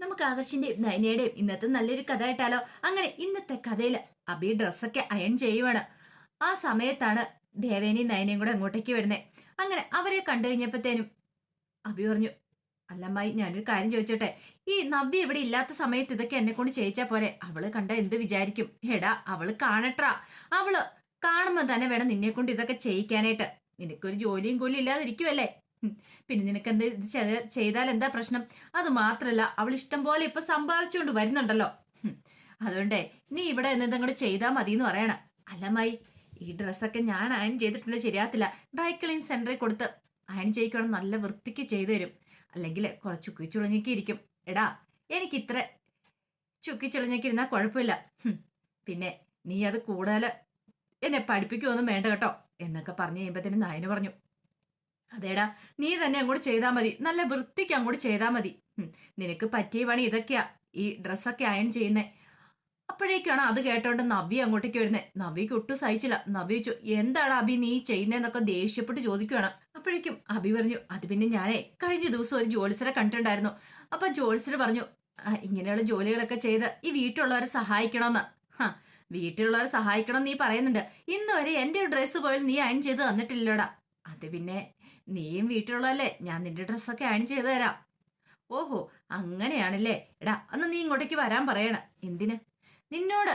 നമുക്ക് ആദർശിന്റെയും നയനയുടെയും ഇന്നത്തെ നല്ലൊരു കഥ ഇട്ടാലോ അങ്ങനെ ഇന്നത്തെ കഥയിൽ അബി ഡ്രസ്സൊക്കെ അയൺ ചെയ്യുവാണ്. ആ സമയത്താണ് ദേവേനയും നയനയും കൂടെ അങ്ങോട്ടേക്ക് വരുന്നത് അങ്ങനെ അവരെ കണ്ടു കഴിഞ്ഞപ്പോഴത്തേനും അബി പറഞ്ഞു അല്ലമ്മായി ഞാനൊരു കാര്യം ചോദിച്ചോട്ടെ. ഈ നവ്യ ഇവിടെ ഇല്ലാത്ത സമയത്ത് ഇതൊക്കെ എന്നെ കൊണ്ട് ചെയ്യിച്ചാ പോരെ. അവൾ കണ്ട എന്ത് വിചാരിക്കും? എടാ അവൾ കാണട്രാ. അവൾ കാണുമ്പോ തന്നെ വേണം നിന്നെ കൊണ്ട് ഇതൊക്കെ ചെയ്യിക്കാനായിട്ട്. നിനക്കൊരു ജോലിയും കൂലിയും ഇല്ലാതിരിക്കുമല്ലേ. പിന്നെ നിനക്ക് എന്ത് ഇത് ചെയ്താൽ എന്താ പ്രശ്നം? അത് മാത്രല്ല അവൾ ഇഷ്ടം പോലെ ഇപ്പൊ സമ്പാദിച്ചുകൊണ്ട് വരുന്നുണ്ടല്ലോ. അതുകൊണ്ടേ നീ ഇവിടെ എന്തെങ്കിലും ചെയ്താൽ മതി എന്ന് പറയണ. അല്ലമ്മായി ഈ ഡ്രസ്സൊക്കെ ഞാൻ അയൺ ചെയ്തിട്ടുണ്ട് ശരിയാത്തില്ല ഡ്രൈ ക്ലീൻ സെന്ററിൽ കൊടുത്ത് അയൺ ചെയ്യിക്കണം നല്ല വൃത്തിക്ക് ചെയ്തു തരും. അല്ലെങ്കിൽ കുറച്ച് ചുക്കിച്ചുളഞ്ഞൊക്കെ ഇരിക്കും. എടാ എനിക്ക് ഇത്ര ചുക്കിച്ചുളഞ്ഞൊക്കെ ഇരുന്നാൽ കുഴപ്പമില്ല. പിന്നെ നീ അത് കൂടുതൽ എന്നെ പഠിപ്പിക്കുമൊന്നും വേണ്ട കേട്ടോ എന്നൊക്കെ പറഞ്ഞു കഴിയുമ്പത്തിന് നായന് പറഞ്ഞു. അതേടാ നീ തന്നെ അങ്ങോട്ട് ചെയ്താൽ മതി. നല്ല വൃത്തിക്ക് അങ്ങോട്ട് ചെയ്താൽ മതി. നിനക്ക് പറ്റിയ പണി ഇതൊക്കെയാ. ഈ ഡ്രസ്സൊക്കെ അയൺ ചെയ്യുന്നേ. അപ്പോഴേക്കാണ് അത് കേട്ടോണ്ട് നവ്യ അങ്ങോട്ടേക്ക് വരുന്നത് നവിക്ക് ഒട്ടും സഹിച്ചില്ല. നവി ചോദിച്ചു എന്താണ് അഭി നീ ചെയ്യുന്നതെന്നൊക്കെ ദേഷ്യപ്പെട്ട് ചോദിക്കുകയാണ് അപ്പോഴേക്കും അഭി പറഞ്ഞു അത് പിന്നെ ഞാനേ കഴിഞ്ഞ ദിവസം ഒരു ജോലിസരെ കണ്ടിട്ടുണ്ടായിരുന്നു. അപ്പൊ ജോലിസർ പറഞ്ഞു ഇങ്ങനെയുള്ള ജോലികളൊക്കെ ചെയ്ത് ഈ വീട്ടിലുള്ളവരെ സഹായിക്കണമെന്ന് ഹാ വീട്ടിലുള്ളവരെ സഹായിക്കണം നീ പറയുന്നുണ്ട്. ഇന്ന് വരെ എന്റെ ഡ്രസ്സ് പോലും നീ അയൺ ചെയ്ത് തന്നിട്ടില്ലടാ. അത് പിന്നെ നീയും വീട്ടിലുള്ളതല്ലേ? ഞാൻ നിന്റെ ഡ്രസ്സൊക്കെ അയൺ ചെയ്തു തരാം. ഓഹോ അങ്ങനെയാണല്ലേ? എടാ അന്ന് നീ ഇങ്ങോട്ടേക്ക് വരാൻ പറയണ. എന്തിന്? നിന്നോട്.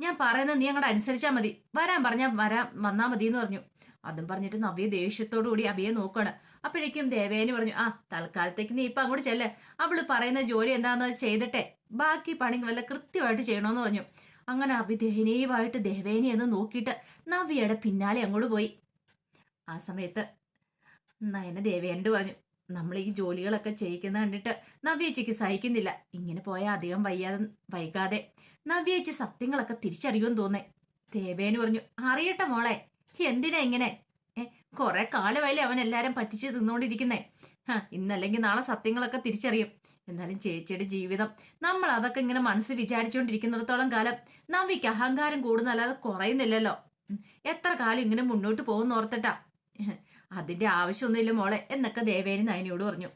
ഞാൻ പറയുന്നത് നീ അങ്ങോട്ട് അനുസരിച്ചാൽ മതി. വരാൻ പറഞ്ഞാൽ വരാൻ വന്നാൽ മതി എന്ന് പറഞ്ഞു. അതും പറഞ്ഞിട്ട് നവ്യ ദേഷ്യത്തോടു കൂടി അബിയെ നോക്കുകയാണ് അപ്പോഴേക്കും ദേവേന് പറഞ്ഞു ആ തൽക്കാലത്തേക്ക് നീ ഇപ്പം അങ്ങോട്ട് ചെല്ല്. അവൾ പറയുന്ന ജോലി എന്താണെന്ന് ചെയ്തിട്ടെ. ബാക്കി പണി വല്ല കൃത്യമായിട്ട് ചെയ്യണമെന്ന് പറഞ്ഞു. അങ്ങനെ അഭിദയനീയമായിട്ട് ദേവേനെ എന്ന് നോക്കിയിട്ട് നവ്യയുടെ പിന്നാലെ അങ്ങോട്ട് പോയി. ആ സമയത്ത് നയന ദേവേന്റെ പറഞ്ഞു? നമ്മൾ ഈ ജോലികളൊക്കെ ചെയ്യിക്കുന്ന കണ്ടിട്ട് നവ്യേച്ചിക്ക് സഹിക്കുന്നില്ല. ഇങ്ങനെ പോയാൽ അധികം വയ്യാതെ വൈകാതെ. നവ്യേച്ചി സത്യങ്ങളൊക്കെ തിരിച്ചറിയുമെന്ന് തോന്നേ. ദേവേന് പറഞ്ഞു അറിയട്ടെ മോളെ എന്തിനാ ഇങ്ങനെ? ഏ കുറെ കാലമായില്ലേ അവൻ എല്ലാരും പറ്റിച്ച് തിന്നുകൊണ്ടിരിക്കുന്നേ ഇന്നല്ലെങ്കിൽ നാളെ സത്യങ്ങളൊക്കെ തിരിച്ചറിയും. എന്നാലും ചേച്ചിയുടെ ജീവിതം നമ്മൾ അതൊക്കെ ഇങ്ങനെ മനസ്സ് വിചാരിച്ചുകൊണ്ടിരിക്കുന്നിടത്തോളം കാലം നവ്യക്ക് അഹങ്കാരം കൂടുന്നല്ലാതെ കുറയുന്നില്ലല്ലോ. എത്ര കാലം ഇങ്ങനെ മുന്നോട്ട് പോകുന്ന ഓർത്തിട്ടാ? അതിന്റെ ആവശ്യമൊന്നുമില്ല മോളെ എന്നൊക്കെ ദേവേനി നയനിയോട് പറഞ്ഞു.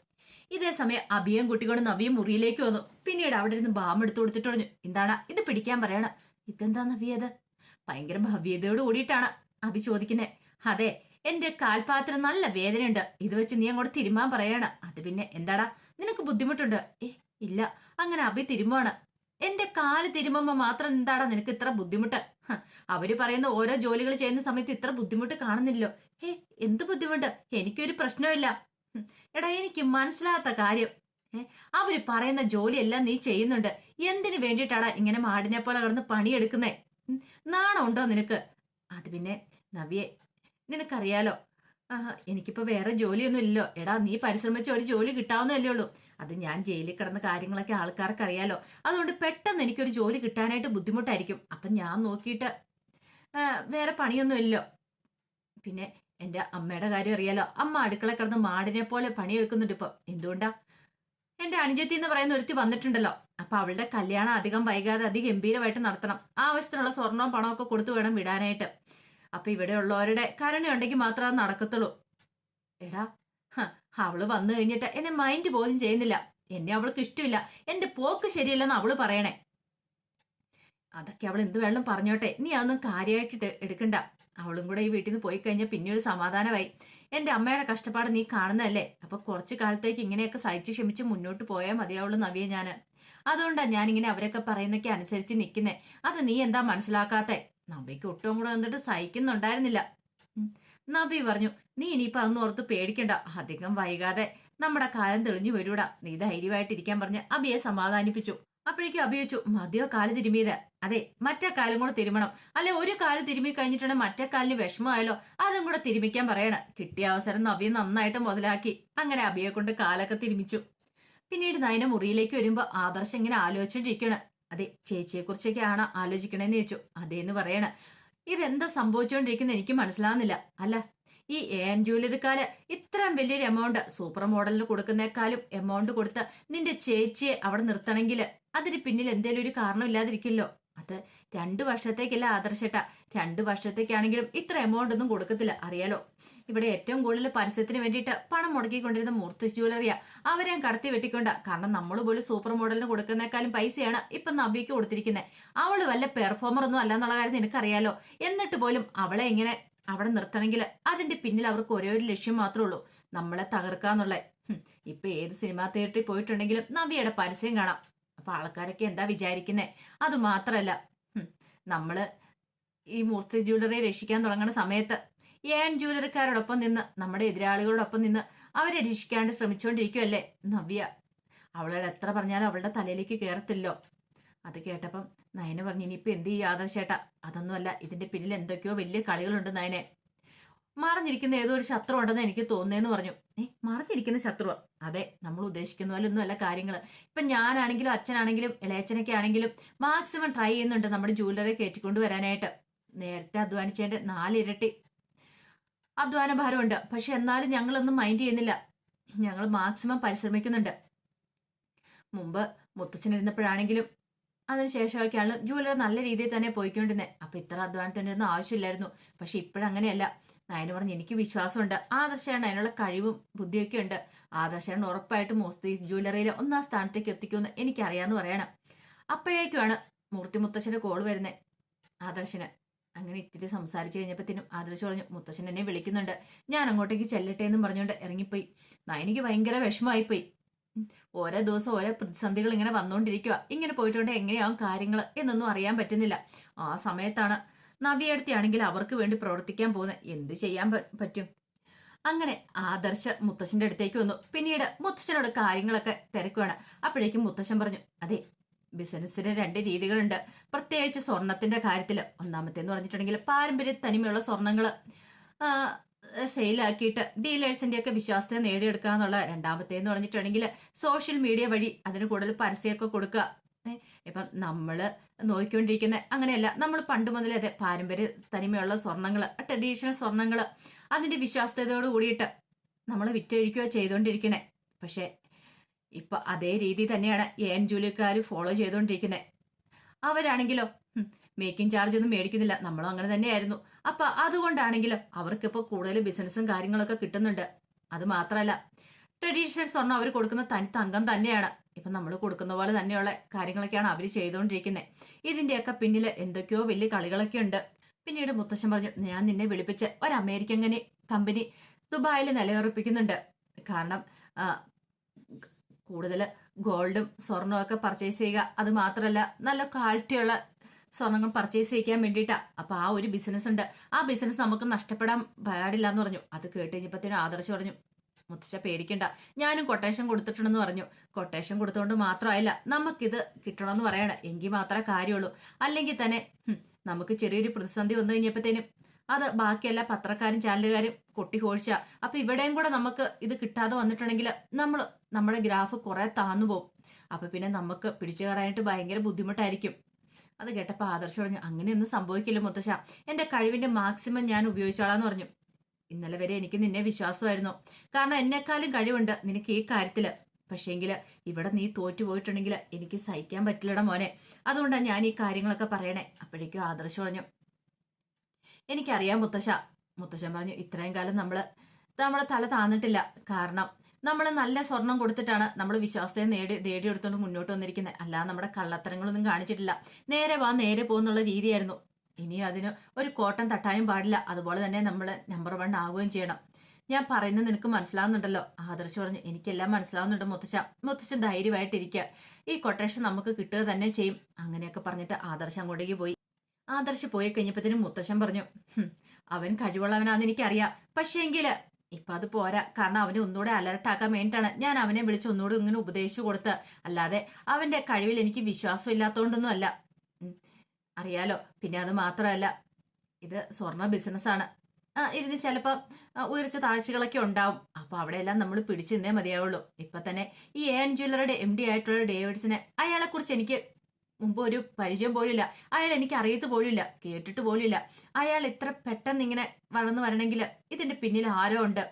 ഇതേ സമയം അഭിയും കുട്ടികളും നവിയും മുറിയിലേക്ക് വന്നു. പിന്നീട് അവിടെ ഇരുന്ന് ബാം എടുത്തു കൊടുത്തിട്ട് പറഞ്ഞു എന്താണ്? ഇത് പിടിക്കാൻ പറയണ. ഇതെന്താ നവിയത് ഭയങ്കര ഭവ്യതയോട് കൂടിയിട്ടാണ് അഭി ചോദിക്കുന്നേ. അതെ എന്റെ കാൽപാത്രം നല്ല വേദനയുണ്ട്. ഇത് വെച്ച് നീ അങ്ങോട്ട് തിരുമാൻ പറയാണ്. അത് പിന്നെ എന്താടാ? നിനക്ക് ബുദ്ധിമുട്ടുണ്ട്? ഏ ഇല്ല. അങ്ങനെ അഭി തിരുമ്പാണ് എന്റെ കാൽ തിരുമ്പുമ്പോ മാത്രം എന്താടാ നിനക്ക് ഇത്ര ബുദ്ധിമുട്ട്? അവർ പറയുന്ന ഓരോ ജോലികൾ ചെയ്യുന്ന സമയത്ത് ഇത്ര ബുദ്ധിമുട്ട് കാണുന്നില്ലോ ഏ എന്ത് ബുദ്ധിമുട്ട്? എനിക്കൊരു പ്രശ്നമില്ല എടാ എനിക്ക് മനസ്സിലാത്ത കാര്യം. അവർ പറയുന്ന ജോലിയെല്ലാം നീ ചെയ്യുന്നുണ്ട്. എന്തിനു വേണ്ടിയിട്ടാടാ ഇങ്ങനെ മാടിനെ പോലെ കിടന്ന് പണിയെടുക്കുന്നേ? നാണം ഉണ്ടോ നിനക്ക്? അത് പിന്നെ നവ്യേ നിനക്കറിയാലോ ആ, എനിക്കിപ്പോ വേറെ ജോലിയൊന്നും ഇല്ലല്ലോ. എടാ നീ പരിശ്രമിച്ച ഒരു ജോലി കിട്ടാവുന്നല്ലേ ഉള്ളൂ. അത് ഞാൻ ജയിലിൽ കിടന്ന കാര്യങ്ങളൊക്കെ ആൾക്കാർക്ക് അറിയാലോ അതുകൊണ്ട് പെട്ടെന്ന് എനിക്കൊരു ജോലി കിട്ടാനായിട്ട് ബുദ്ധിമുട്ടായിരിക്കും. അപ്പം ഞാൻ നോക്കിയിട്ട് വേറെ പണിയൊന്നും ഇല്ലല്ലോ. പിന്നെ എന്റെ അമ്മയുടെ കാര്യം അറിയാലോ. അമ്മ അടുക്കള കിടന്ന് മാടിനെ പോലെ പണിയെടുക്കുന്നുണ്ട് ഇപ്പം. എന്തുകൊണ്ടാ? എന്റെ അനുജത്തി എന്ന് പറയുന്ന ഒരുത്തി വന്നിട്ടുണ്ടല്ലോ. അപ്പൊ അവളുടെ കല്യാണം അധികം വൈകാതെ അതിഗംഭീരമായിട്ട് നടത്തണം. ആവശ്യത്തിനുള്ള സ്വർണവും പണവും ഒക്കെ കൊടുത്തു വേണം വിടാനായിട്ട്. അപ്പൊ ഇവിടെ ഉള്ളവരുടെ കരുണയുണ്ടെങ്കിൽ മാത്രമേ അത് നടക്കത്തുള്ളൂ. എടാ അവൾ വന്നു കഴിഞ്ഞിട്ട് എന്നെ മൈൻഡ് പോലും ചെയ്യുന്നില്ല. എന്നെ അവൾക്ക് ഇഷ്ടമില്ല. എന്റെ പോക്ക് ശരിയല്ലെന്ന് അവൾ പറയണേ. അതൊക്കെ അവൾ എന്ത് വേണം പറഞ്ഞോട്ടെ. നീ അതൊന്നും കാര്യമായിട്ട് എടുക്കണ്ട. അവളും കൂടെ ഈ വീട്ടിൽ നിന്ന് പോയി കഴിഞ്ഞാൽ പിന്നെ ഒരു സമാധാനമായി. എന്റെ അമ്മയുടെ കഷ്ടപ്പാട് നീ കാണുന്നതല്ലേ? അപ്പൊ കുറച്ച് കാലത്തേക്ക് ഇങ്ങനെയൊക്കെ സഹിച്ചു ക്ഷമിച്ച് മുന്നോട്ട് പോയാൽ മതിയാവുള്ളൂ നവിയെ ഞാൻ അതുകൊണ്ടാ ഞാനിങ്ങനെ അവരൊക്കെ പറയുന്നൊക്കെ അനുസരിച്ച് നിൽക്കുന്നേ അത് നീ എന്താ മനസ്സിലാക്കാത്തെ? നബിക്ക് ഒട്ടും കൂടെ വന്നിട്ട് സഹിക്കുന്നുണ്ടായിരുന്നില്ല. നബി പറഞ്ഞു നീ ഇനിയിപ്പോ അതൊന്നും ഓർത്ത് പേടിക്കണ്ട. അധികം വൈകാതെ നമ്മുടെ കാലം തെളിഞ്ഞു വരൂടാ. നീ ധൈര്യമായിട്ടിരിക്കാൻ പറഞ്ഞ് അബിയെ സമാധാനിപ്പിച്ചു. അപ്പോഴേക്കും അബി വെച്ചു മതിയോ കാൽ തിരുമിയത് അതെ മറ്റേ കാലും കൂടെ തിരുമണം. അല്ലെ ഒരു കാൽ തിരുമി കഴിഞ്ഞിട്ടുണ്ടെങ്കിൽ മറ്റേ കാലിന് വിഷമമായാലോ അതും കൂടെ തിരുമിക്കാൻ പറയണം. കിട്ടിയ അവസരം നബി നന്നായിട്ട് മുതലാക്കി. അങ്ങനെ അബിയെ കൊണ്ട് കാലൊക്കെ തിരുമിച്ചു. പിന്നീട് നയന മുറിയിലേക്ക് വരുമ്പോ ആദർശം ഇങ്ങനെ ആലോചിച്ചോണ്ടിരിക്കണ്. അതെ ചേച്ചിയെ കുറിച്ചൊക്കെയാണ് ആലോചിക്കണേന്ന് ചോദിച്ചു. അതേന്ന് പറയണ. ഇതെന്താ സംഭവിച്ചുകൊണ്ടിരിക്കുന്ന എനിക്ക് മനസ്സിലാവുന്നില്ല. അല്ല ഈ ഏൻ ജൂലറിക്കാൽ ഇത്രയും വലിയൊരു എമൗണ്ട് സൂപ്പർ മോഡലിന് കൊടുക്കുന്നേക്കാളും എമൗണ്ട് കൊടുത്ത് നിന്റെ ചേച്ചിയെ അവിടെ നിർത്തണമെങ്കിൽ അതിന് പിന്നിൽ എന്തേലും ഒരു കാരണം ഇല്ലാതിരിക്കില്ലോ. അത് രണ്ടു വർഷത്തേക്കല്ല ആദർശേട്ട. രണ്ടു വർഷത്തേക്കാണെങ്കിലും ഇത്ര എമൗണ്ട് ഒന്നും കൊടുക്കത്തില്ല. അറിയാലോ? ഇവിടെ ഏറ്റവും കൂടുതൽ പരസ്യത്തിന് വേണ്ടിയിട്ട് പണം മുടക്കിക്കൊണ്ടിരുന്ന മൂർത്തി ജ്വല്ലറിയാ അവരെ കടത്തി വെട്ടിക്കൊണ്ട്. കാരണം നമ്മൾ പോലും സൂപ്പർ മോഡലിന് കൊടുക്കുന്നേക്കാളും പൈസയാണ് ഇപ്പൊ നബിക്ക് കൊടുത്തിരിക്കുന്നത് അവൾ വല്ല പെർഫോമർ ഒന്നും അല്ല എന്നുള്ള കാര്യം നിനക്കറിയാലോ. എന്നിട്ട് പോലും അവളെ ഇങ്ങനെ അവിടെ നിർത്തണമെങ്കിൽ അതിന്റെ പിന്നിൽ അവർക്ക് ഒരേ ഒരു ലക്ഷ്യം മാത്രമേ ഉള്ളൂ. നമ്മളെ തകർക്കാന്നുള്ള ഇപ്പൊ ഏത് സിനിമാ തിയേറ്ററിൽ പോയിട്ടുണ്ടെങ്കിലും നവിയുടെ പരസ്യം കാണാം. അപ്പൊ ആൾക്കാരൊക്കെ എന്താ വിചാരിക്കുന്നേ? അത് മാത്രല്ല. നമ്മൾ ഈ മൂർത്തി ജ്വല്ലറിയെ രക്ഷിക്കാൻ തുടങ്ങുന്ന സമയത്ത് ഏൺ ജൂലറിക്കാരോടൊപ്പം നിന്ന് നമ്മുടെ എതിരാളികളോടൊപ്പം നിന്ന് അവരെ രക്ഷിക്കാണ്ട് ശ്രമിച്ചുകൊണ്ടിരിക്കുമല്ലേ നവ്യ? അവളോട് എത്ര പറഞ്ഞാലും അവളുടെ തലയിലേക്ക് കയറത്തില്ലോ അത് കേട്ടപ്പം നയന പറഞ്ഞു ഇനിയിപ്പോ എന്ത് ചെയ്യും ആദർശേട്ടാ അതൊന്നുമല്ല ഇതിന്റെ പിന്നിൽ എന്തൊക്കെയോ വലിയ കളികളുണ്ട് നയനെ. മറഞ്ഞിരിക്കുന്ന ഏതോ ഒരു ശത്രു ഉണ്ടെന്ന് എനിക്ക് തോന്നുന്നതെന്ന് പറഞ്ഞു. ഏ മറഞ്ഞിരിക്കുന്ന ശത്രു? അതെ നമ്മൾ ഉദ്ദേശിക്കുന്ന പോലെ ഒന്നും അല്ല കാര്യങ്ങൾ ഇപ്പൊ ഞാനാണെങ്കിലും അച്ഛനാണെങ്കിലും ഇളയച്ചനൊക്കെ ആണെങ്കിലും മാക്സിമം ട്രൈ ചെയ്യുന്നുണ്ട് നമ്മുടെ ജ്വല്ലറി കയറ്റിക്കൊണ്ട് വരാനായിട്ട്. നേരത്തെ അധ്വാനിച്ചതിന്റെ നാലിരട്ടി അധ്വാന ഭാരമുണ്ട് പക്ഷെ എന്നാലും ഞങ്ങളൊന്നും മൈൻഡ് ചെയ്യുന്നില്ല. ഞങ്ങൾ മാക്സിമം പരിശ്രമിക്കുന്നുണ്ട്. മുമ്പ് മുത്തച്ഛനിരുന്നപ്പോഴാണെങ്കിലും അതിനുശേഷമൊക്കെയാണ് ജൂലറി നല്ല രീതിയിൽ തന്നെ പോയിക്കൊണ്ടിരുന്നത് അപ്പൊ ഇത്ര അധ്വാനത്തിന്റെ ഒന്നും ആവശ്യമില്ലായിരുന്നു. പക്ഷെ ഇപ്പോഴങ്ങനെയല്ല. നയന് പറഞ്ഞ് എനിക്ക് വിശ്വാസമുണ്ട്. ആദർശയാണ് അതിനുള്ള കഴിവും ബുദ്ധിയൊക്കെ ഉണ്ട് ആദർശയാണ് ഉറപ്പായിട്ടും മൂർത്തി ജ്വല്ലറിയിലെ ഒന്നാം സ്ഥാനത്തേക്ക് എത്തിക്കുമെന്ന് എനിക്കറിയാന്ന് പറയണം. അപ്പോഴേക്കുമാണ് മൂർത്തി മുത്തശ്ശന്റെ കോൾ വരുന്നത് ആദർശന്. അങ്ങനെ ഇത്തിരി സംസാരിച്ചു കഴിഞ്ഞപ്പോഴത്തേനും ആദർശ് പറഞ്ഞു മുത്തശ്ശൻ എന്നെ വിളിക്കുന്നുണ്ട്. ഞാൻ അങ്ങോട്ടേക്ക് ചെല്ലട്ടെ എന്നും പറഞ്ഞുകൊണ്ട് ഇറങ്ങിപ്പോയി. നയനിക്ക് ഭയങ്കര വിഷമമായിപ്പോയി. ഓരോ ദിവസം ഓരോ പ്രതിസന്ധികൾ ഇങ്ങനെ വന്നുകൊണ്ടിരിക്കുക ഇങ്ങനെ പോയിട്ടുണ്ട് എങ്ങനെയാവും കാര്യങ്ങൾ എന്നൊന്നും അറിയാൻ പറ്റുന്നില്ല. ആ സമയത്താണ് നവിയടുത്തിയാണെങ്കിൽ അവർക്ക് വേണ്ടി പ്രവർത്തിക്കാൻ പോകുന്നത്. എന്ത് ചെയ്യാൻ പറ്റും? അങ്ങനെ ആദർശ മുത്തശ്ശന്റെ അടുത്തേക്ക് വന്നു. പിന്നീട് മുത്തശ്ശനോട് കാര്യങ്ങളൊക്കെ തിരക്കുകയാണ് അപ്പോഴേക്കും മുത്തശ്ശൻ പറഞ്ഞു അതെ ബിസിനസ്സിന് രണ്ട് രീതികളുണ്ട്. പ്രത്യേകിച്ച് സ്വർണത്തിന്റെ കാര്യത്തിൽ ഒന്നാമത്തേന്ന് പറഞ്ഞിട്ടുണ്ടെങ്കിൽ പാരമ്പര്യ തനിമയുള്ള സ്വർണങ്ങൾ സെയിലാക്കിയിട്ട് ഡീലേഴ്സിന്റെ ഒക്കെ വിശ്വാസത്തെ നേടിയെടുക്കുക എന്നുള്ള രണ്ടാമത്തേന്ന് പറഞ്ഞിട്ടുണ്ടെങ്കിൽ സോഷ്യൽ മീഡിയ വഴി അതിന് കൂടുതൽ പരസ്യമൊക്കെ കൊടുക്കുക ഇപ്പം നമ്മൾ നോക്കിക്കൊണ്ടിരിക്കുന്ന അങ്ങനെയല്ല നമ്മൾ പണ്ട് മുതലേ അതെ പാരമ്പര്യ തനിമയുള്ള സ്വർണങ്ങൾ ട്രഡീഷണൽ സ്വർണങ്ങൾ അതിന്റെ വിശ്വാസ്യതയോട് കൂടിയിട്ട് നമ്മൾ വിറ്റഴിക്കുകയോ ചെയ്തുകൊണ്ടിരിക്കുന്നത് പക്ഷെ ഇപ്പൊ അതേ രീതി തന്നെയാണ് ഏൻ ജൂലിക്കാർ ഫോളോ ചെയ്തുകൊണ്ടിരിക്കുന്നത് അവരാണെങ്കിലോ? മേക്കിംഗ് ചാർജ് ഒന്നും മേടിക്കുന്നില്ല. നമ്മളും അങ്ങനെ തന്നെയായിരുന്നു. അപ്പൊ അതുകൊണ്ടാണെങ്കിലും അവർക്കിപ്പോ കൂടുതൽ ബിസിനസ്സും കാര്യങ്ങളൊക്കെ കിട്ടുന്നുണ്ട്. അത് മാത്രമല്ല ട്രഡീഷണൽ സ്വർണം അവർ കൊടുക്കുന്ന തനി തങ്കം തന്നെയാണ്. ഇപ്പൊ നമ്മൾ കൊടുക്കുന്ന പോലെ തന്നെയുള്ള കാര്യങ്ങളൊക്കെയാണ് അവർ ചെയ്തുകൊണ്ടിരിക്കുന്നത് ഇതിന്റെയൊക്കെ പിന്നിൽ എന്തൊക്കെയോ വലിയ കളികളൊക്കെ ഉണ്ട്. പിന്നീട് മുത്തശ്ശൻ പറഞ്ഞു ഞാൻ നിന്നെ വിളിപ്പിച്ച് ഒരു അമേരിക്കൻ കമ്പനി ദുബായിൽ നിലയുറപ്പിക്കുന്നുണ്ട്. കാരണം കൂടുതൽ ഗോൾഡും സ്വർണവും ഒക്കെ പർച്ചേസ് ചെയ്യുക. അത് മാത്രമല്ല നല്ല ക്വാളിറ്റിയുള്ള സ്വർണങ്ങൾ പർച്ചേസ് ചെയ്യിക്കാൻ വേണ്ടിയിട്ടാണ് അപ്പോൾ ആ ഒരു ബിസിനസ് ഉണ്ട്. ആ ബിസിനസ് നമുക്ക് നഷ്ടപ്പെടാൻ പാടില്ല എന്ന് പറഞ്ഞു. അത് കേട്ട് കഴിഞ്ഞപ്പോഴത്തേനും ആദർശ് പറഞ്ഞു മുത്തശ്ശ പേടിക്കണ്ട. ഞാനും കൊട്ടേഷൻ കൊടുത്തിട്ടുണ്ടെന്ന് പറഞ്ഞു. കൊട്ടേഷൻ കൊടുത്തുകൊണ്ട് മാത്രമായില്ല നമുക്കിത് കിട്ടണമെന്ന് പറയണം. എങ്കിൽ മാത്രമേ കാര്യമുള്ളൂ. അല്ലെങ്കിൽ തന്നെ നമുക്ക് ചെറിയൊരു പ്രതിസന്ധി വന്നു കഴിഞ്ഞപ്പോഴത്തേനും അത് ബാക്കിയെല്ലാ പത്രക്കാരും ചാനലുകാരും കൊട്ടിഘോഷിച്ച അപ്പൊ ഇവിടെയും കൂടെ നമുക്ക് ഇത് കിട്ടാതെ വന്നിട്ടുണ്ടെങ്കിൽ നമ്മൾ നമ്മുടെ ഗ്രാഫ് കുറെ താന്നു പോകും അപ്പൊ പിന്നെ നമുക്ക് പിടിച്ചു കയറാനായിട്ട് ഭയങ്കര ബുദ്ധിമുട്ടായിരിക്കും. അത് കേട്ടപ്പോൾ ആദർശ് പറഞ്ഞു അങ്ങനെയൊന്നും സംഭവിക്കില്ല മുത്തശ്ശ. എന്റെ കഴിവിന്റെ മാക്സിമം ഞാൻ ഉപയോഗിച്ചോളാന്ന് പറഞ്ഞു. ഇന്നലെ വരെ എനിക്ക് നിന്നെ വിശ്വാസമായിരുന്നു. കാരണം എന്നെക്കാളും കഴിവുണ്ട് നിനക്ക് ഈ കാര്യത്തിൽ. പക്ഷേങ്കിൽ ഇവിടെ നീ തോറ്റു പോയിട്ടുണ്ടെങ്കിൽ എനിക്ക് സഹിക്കാൻ പറ്റില്ലട മോനെ. അതുകൊണ്ടാണ് ഞാൻ ഈ കാര്യങ്ങളൊക്കെ പറയണേ. അപ്പോഴേക്കും ആദർശ് പറഞ്ഞു എനിക്കറിയാം മുത്തശ്ശ. മുത്തശ്ശൻ പറഞ്ഞു ഇത്രയും കാലം നമ്മൾ നമ്മളെ തല താന്നിട്ടില്ല. കാരണം നമ്മൾ നല്ല സ്വർണം കൊടുത്തിട്ടാണ് നമ്മൾ വിശ്വാസത്തെ നേടി നേടിയെടുത്തുകൊണ്ട് മുന്നോട്ട് വന്നിരിക്കുന്നത് അല്ലാതെ നമ്മുടെ കള്ളത്തരങ്ങളൊന്നും കാണിച്ചിട്ടില്ല. നേരെ വാ നേരെ പോകുന്നുള്ള രീതിയായിരുന്നു. ഇനിയും അതിന് ഒരു കോട്ടം തട്ടാനും പാടില്ല. അതുപോലെ തന്നെ നമ്മൾ നമ്പർ വൺ ആവുകയും ചെയ്യണം. ഞാൻ പറയുന്നത് നിനക്ക് മനസ്സിലാവുന്നുണ്ടല്ലോ. ആദർശ് പറഞ്ഞു എനിക്കെല്ലാം മനസ്സിലാവുന്നുണ്ട് മുത്തശ്ശ. മുത്തശ്ശൻ ധൈര്യമായിട്ടിരിക്കുക ഈ കൊട്ടേഷൻ നമുക്ക് കിട്ടുക തന്നെ ചെയ്യും. അങ്ങനെയൊക്കെ പറഞ്ഞിട്ട് ആദർശ് അങ്ങോട്ടേക്ക് പോയി. ആദർശ് പോയി കഴിഞ്ഞപ്പോഴത്തേനും മുത്തശ്ശൻ പറഞ്ഞു "ഹും, അവൻ കഴിവുള്ളവനാന്ന് എനിക്കറിയാം. പക്ഷേങ്കിൽ ഇപ്പൊ അത് പോരാ. കാരണം അവനെ ഒന്നുകൂടെ അലർട്ടാക്കാൻ വേണ്ടിയിട്ടാണ് ഞാൻ അവനെ വിളിച്ച് ഒന്നുകൂടെ ഇങ്ങനെ ഉപദേശിച്ചു കൊടുത്ത്. അല്ലാതെ അവന്റെ കഴിവിൽ എനിക്ക് വിശ്വാസം ഇല്ലാത്തതുകൊണ്ടൊന്നും അല്ല. അറിയാലോ. പിന്നെ അത് മാത്രമല്ല ഇത് സ്വർണ ബിസിനസ്സാണ് ഇതിന് ചിലപ്പോൾ ഉയർച്ച താഴ്ചകളൊക്കെ ഉണ്ടാവും. അപ്പൊ അവിടെയെല്ലാം നമ്മൾ പിടിച്ചു നിന്നേ മതിയാവുള്ളൂ. ഇപ്പൊ തന്നെ ഈ എൻ ജ്വല്ലറിയുടെ എം ഡി ആയിട്ടുള്ള ഡേവിഡ്സിനെ അയാളെ കുറിച്ച് എനിക്ക് മുമ്പ് ഒരു പരിചയം പോലുമില്ല. അയാൾ എനിക്ക് അറിയത്ത് പോലുമില്ല. കേട്ടിട്ട് പോലുമില്ല. അയാൾ ഇത്ര പെട്ടെന്ന് ഇങ്ങനെ വളർന്നു വരണമെങ്കിൽ ഇതിന്റെ പിന്നിൽ ആരോ ഉണ്ട്.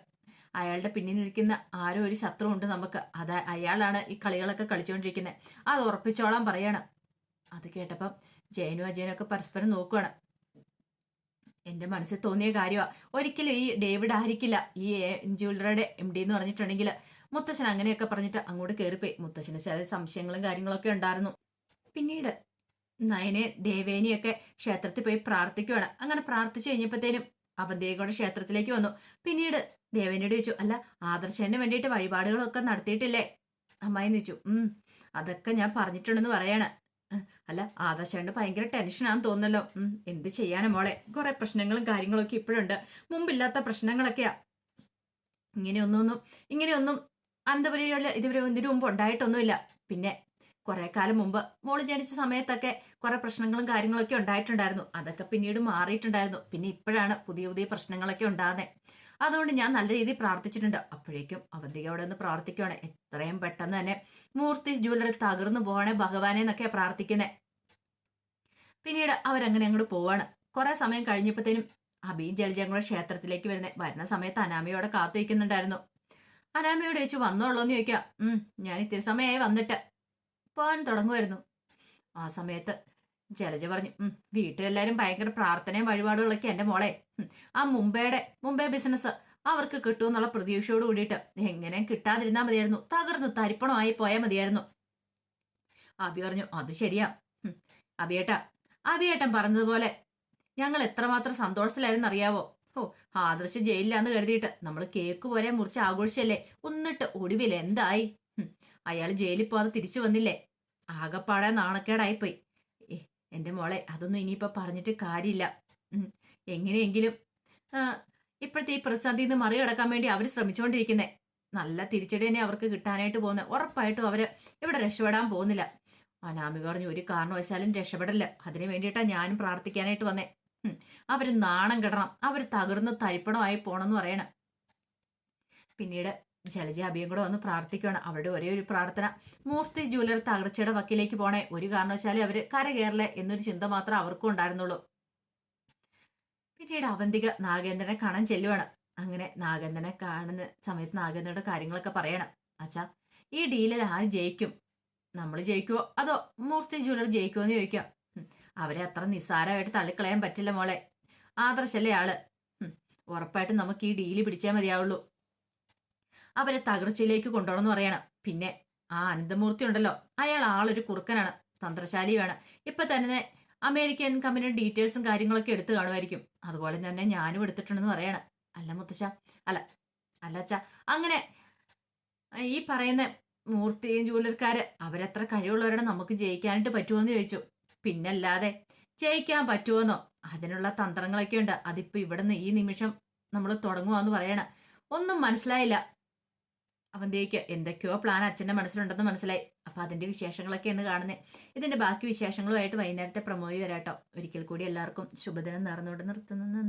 അയാളുടെ പിന്നിൽ നിൽക്കുന്ന ആരോ ഒരു ശത്രു ഉണ്ട് നമുക്ക്. അത് അയാളാണ് ഈ കളികളൊക്കെ കളിച്ചുകൊണ്ടിരിക്കുന്നത്. അത് ഉറപ്പിച്ചോളാൻ പറയാണ്. അത് കേട്ടപ്പം ജയനും അജയനും ഒക്കെ പരസ്പരം നോക്കുകയാണ് എന്റെ മനസ്സിൽ തോന്നിയ കാര്യമാണ് ഒരിക്കലും ഈ ഡേവിഡ് ആയിരിക്കില്ല. ഈ ജ്വല്ലറിയുടെ എം ഡി എന്ന് പറഞ്ഞിട്ടുണ്ടെങ്കിൽ മുത്തശ്ശൻ അങ്ങനെയൊക്കെ പറഞ്ഞിട്ട് അങ്ങോട്ട് കയറിപ്പോയി മുത്തശ്ശന് ചില സംശയങ്ങളും കാര്യങ്ങളൊക്കെ ഉണ്ടായിരുന്നു. പിന്നീട് നയനെ ദേവേനിയൊക്കെ ക്ഷേത്രത്തിൽ പോയി പ്രാർത്ഥിക്കുവാണ്. അങ്ങനെ പ്രാർത്ഥിച്ചു കഴിഞ്ഞപ്പോഴത്തേനും അവന്തേകയുടെ ക്ഷേത്രത്തിലേക്ക് വന്നു. പിന്നീട് ദേവേനിയോട് ചോദിച്ചു അല്ല ആദർശന് വേണ്ടിയിട്ട് വഴിപാടുകളൊക്കെ നടത്തിയിട്ടില്ലേ? അമ്മായി ചോദിച്ചു ഉം അതൊക്കെ ഞാൻ പറഞ്ഞിട്ടുണ്ടെന്ന് പറയാണ്. "ഉം, അല്ല ആദർശേണ്ട് ഭയങ്കര ടെൻഷനാന്ന് തോന്നല്ലോ ഉം എന്ത് ചെയ്യാനാ മോളെ? കുറെ പ്രശ്നങ്ങളും കാര്യങ്ങളൊക്കെ ഇപ്പോഴുണ്ട്. മുമ്പില്ലാത്ത പ്രശ്നങ്ങളൊക്കെയാ. ഇങ്ങനെയൊന്നും ഇങ്ങനെയൊന്നും അനന്തപുരിയിലുള്ള ഇതുവരെ ഇതിനു മുമ്പ് ഉണ്ടായിട്ടൊന്നുമില്ല. പിന്നെ കുറെ കാലം മുമ്പ് മോൾ ജനിച്ച സമയത്തൊക്കെ കുറെ പ്രശ്നങ്ങളും കാര്യങ്ങളൊക്കെ ഉണ്ടായിട്ടുണ്ടായിരുന്നു. അതൊക്കെ പിന്നീട് മാറിയിട്ടുണ്ടായിരുന്നു. പിന്നെ ഇപ്പോഴാണ് പുതിയ പുതിയ പ്രശ്നങ്ങളൊക്കെ ഉണ്ടാകുന്നത് അതുകൊണ്ട് ഞാൻ നല്ല രീതിയിൽ പ്രാർത്ഥിച്ചിട്ടുണ്ട്. അപ്പോഴേക്കും അവന്തിക അവിടെ നിന്ന് പ്രാർത്ഥിക്കുവാണ്. എത്രയും പെട്ടെന്ന് തന്നെ മൂർത്തി ജ്വല്ലറി തകർന്നു പോകണേ ഭഗവാനെ എന്നൊക്കെ പ്രാർത്ഥിക്കുന്നത് പിന്നീട് അവരങ്ങനെ അങ്ങോട്ട് പോവാണ്. കുറെ സമയം കഴിഞ്ഞപ്പോഴത്തേനും അബിയും ജലജയും ക്ഷേത്രത്തിലേക്ക് വരുന്നത് വരുന്ന സമയത്ത് അനാമയോടെ കാത്തു വയ്ക്കുന്നുണ്ടായിരുന്നു അനാമയോട് ചോദിച്ചു വന്നോളൂന്ന് ചോദിക്കാം ഉം ഞാൻ ഇത്തിരി സമയമായി വന്നിട്ട് പോകാൻ തുടങ്ങുമായിരുന്നു ആ സമയത്ത് ജലജ പറഞ്ഞു വീട്ടിലെല്ലാവരും ഭയങ്കര പ്രാർത്ഥനയും വഴിപാടുകളൊക്കെ എന്റെ മോളെ. ആ മുംബൈയുടെ മുംബൈ ബിസിനസ് അവർക്ക് കിട്ടുമെന്നുള്ള പ്രതീക്ഷയോട് കൂടിയിട്ട് എങ്ങനെ കിട്ടാതിരുന്നാ മതിയായിരുന്നു. തകർന്ന് തരിപ്പണമായി പോയാൽ മതിയായിരുന്നു. അബി പറഞ്ഞു അത് ശരിയാ. അബിയേട്ട അബിയേട്ടാ അബിയേട്ടൻ പറഞ്ഞതുപോലെ ഞങ്ങൾ എത്രമാത്രം സന്തോഷത്തിലായിരുന്നു അറിയാവോ? ഓ ആദർശ് ജയിലിലാന്ന് കരുതിയിട്ട് നമ്മൾ കേക്ക് പോലെ മുറിച്ച് ആഘോഷിച്ചല്ലേ? ഒന്നിട്ട് ഒടുവിൽ എന്തായി? അയാൾ ജയിലിൽ പോകാതെ തിരിച്ചു വന്നില്ലേ? ആകപ്പാടെ നാണക്കേടായിപ്പോയി. ഏ, എന്റെ മോളെ അതൊന്നും ഇനിയിപ്പോൾ പറഞ്ഞിട്ട് കാര്യമില്ല. എങ്ങനെയെങ്കിലും ഇപ്പോഴത്തെ ഈ പ്രതിസന്ധിയിൽ നിന്ന് മറികടക്കാൻ വേണ്ടി അവർ ശ്രമിച്ചുകൊണ്ടിരിക്കുന്നത് നല്ല തിരിച്ചടി തന്നെ അവർക്ക് കിട്ടാനായിട്ട് പോകുന്നത് ഉറപ്പായിട്ടും അവർ ഇവിടെ രക്ഷപ്പെടാൻ പോകുന്നില്ല. അനാമിക പറഞ്ഞു ഒരു കാരണവശാലും രക്ഷപ്പെടില്ല. അതിനു വേണ്ടിയിട്ടാണ് ഞാനും പ്രാർത്ഥിക്കാനായിട്ട് വന്നേ. അവർ നാണം കെടണം. അവർ തകർന്ന് തരിപ്പണമായി പോണെന്ന് പറയണം. പിന്നീട് ജലജ അഭിയും കൂടെ വന്ന് പ്രാർത്ഥിക്കുകയാണ് അവരുടെ ഒരേ ഒരു പ്രാർത്ഥന. മൂർത്തി ജൂലർ തകർച്ചയുടെ വക്കിലേക്ക് പോണേ. ഒരു കാരണവശാലും അവർ കര കയറില്ല എന്നൊരു ചിന്ത മാത്രം അവർക്കും ഉണ്ടായിരുന്നുള്ളൂ. പിന്നീട് അവന്തിക നാഗേന്ദ്രനെ കാണാൻ ചെല്ലുവാണ്. അങ്ങനെ നാഗേന്ദ്രനെ കാണുന്ന സമയത്ത് നാഗേന്ദ്രയുടെ കാര്യങ്ങളൊക്കെ പറയണം. അച്ഛാ ഈ ഡീലിൽ ആര് ജയിക്കും? നമ്മൾ ജയിക്കുവോ? അതോ മൂർത്തി ജൂലർ ജയിക്കുമോ എന്ന് ചോദിക്കാം അവരെ അത്ര നിസ്സാരമായിട്ട് തള്ളിക്കളയാൻ പറ്റില്ല മോളെ. ആദർശല്ലേ ആൾ. ഉറപ്പായിട്ടും നമുക്ക് ഈ ഡീൽ പിടിച്ചേ മതിയാവുള്ളൂ. അവരെ തകർച്ചയിലേക്ക് കൊണ്ടുപോകണം എന്ന് പറയണം. പിന്നെ ആ അനന്തമൂർത്തി ഉണ്ടല്ലോ. അയാൾ ആളൊരു കുറുക്കനാണ് തന്ത്രശാലിയാണ്. ഇപ്പൊ തന്നെ അമേരിക്കൻ കമ്പനിയുടെ ഡീറ്റെയിൽസും കാര്യങ്ങളൊക്കെ എടുത്തു കാണുമായിരിക്കും. അതുപോലെ തന്നെ ഞാനും എടുത്തിട്ടുണ്ടെന്ന് പറയണം. അല്ല മുത്തശ്ശ അല്ല അല്ല അച്ഛ അങ്ങനെ ഈ പറയുന്ന മൂർത്തിയും ജൂലർക്കാര് അവരെത്ര കഴിവുള്ളവരാണ് നമുക്ക് ജയിക്കാനായിട്ട് പറ്റുമോന്ന് ചോദിച്ചു. പിന്നല്ലാതെ ജയിക്കാൻ പറ്റുമോന്നോ അതിനുള്ള തന്ത്രങ്ങളൊക്കെ ഉണ്ട് അതിപ്പോ ഇവിടുന്ന് ഈ നിമിഷം നമ്മൾ തുടങ്ങുവാന്ന് പറയണം. ഒന്നും മനസ്സിലായില്ല. അവന്തേക്ക് എന്തൊക്കെയോ പ്ലാൻ അച്ഛന്റെ മനസ്സിലുണ്ടെന്ന് മനസ്സിലായി. അപ്പോൾ അതിന്റെ വിശേഷങ്ങളൊക്കെ എന്ന് കാണുന്നേ. ഇതിന്റെ ബാക്കി വിശേഷങ്ങളുമായിട്ട് വൈകുന്നേരത്തെ പ്രമോയി വരാട്ടോ. ഒരിക്കൽ കൂടി എല്ലാവർക്കും ശുഭദിനം നേർന്നുകൊണ്ട് നിർത്തുന്നു.